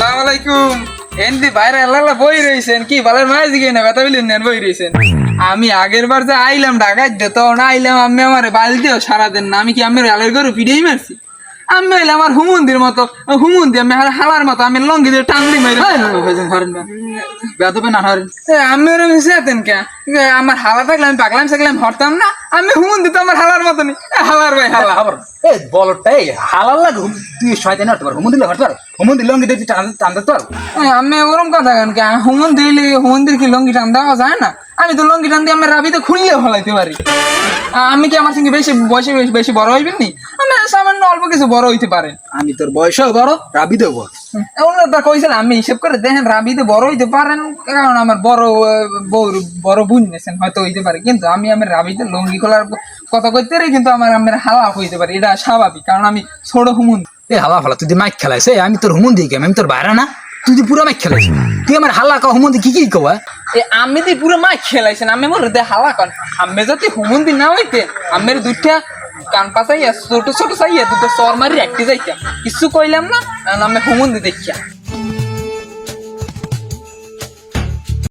সালাম আলাইকুম। এনদি বাইরে আল্লাহ বই কি না কথা নেন, বই আমি আগের বার যে আইলাম ঢাকায় দে না আইলাম আমি আমার বাল দিও, সারা দিন না। আমি কি আমি আলের গরু পিড়েই মারছি? আমি হইলাম আমার হুমুন্দির মতো, হুমুন্দি আমি হালার মতো আমি লঙ্গি দিয়ে টাঙ্গলি মেরে ধরেন না। বেদবে না, ধরেন। আমি ওরম কে? আমার হালা থাকলে আমি পাকলাম থাকলাম হরতাম না? আমি হুমুন্দি দিতে আমার হালার মতনই। হালার ভাই হালা। আবার এই বলটা এই হালাল লাগে তুই শয়তান হতে পারো হুমুন দিলে হতে পারো হুমুন দিলে লঙ্গি দিয়ে টান টানতে পারো আমি ওরম কথা কেন কে? হুমন দিলে হুমন্দির কি লঙ্গি টান দেওয়া যায় না? আমি তো লঙ্গি টান দিয়ে আমার রাবিতে খুললে ফলাইতে পারি। আমি কি আমার সঙ্গে বেশি বয়সে বেশি বড় হইবেন নি? আমি সামান্য অল্প কিছু বড় হইতে পারে আমি তোর বয়সও বড় রাবি দেবো আমি হিসেব করে দেখেন রাবিতে বড় হইতে পারেন কারণ আমার বড় বউ বড় বোন নেছেন হয়তো হইতে পারে। কিন্তু আমি আমার রাবিতে লঙ্গি খোলার কথা কইতে রে কিন্তু আমার আমার হালা হইতে পারে এটা স্বাভাবিক কারণ আমি ছোট হুমুন। এই হালা ফালা তুই মাইক খেলাইছ আমি তোর হুমুন কেমন আমি তোর বাইরে না তুই যে পুরো মাইক খেলাইছ তুই আমার হালা কা হুমুন দি কি কি কওয়া এ? আমি দি পুরো মাই খেলাইছেন আমি মোর দে হালা কন আমি যদি হুমুন দি না হইতে আমের দুইটা কান পাতাইয়া ছোট ছোট চাইয়া দুটো মারি একটি যাইতাম। কিছু কইলাম না আমি হুমুন দেখিয়া।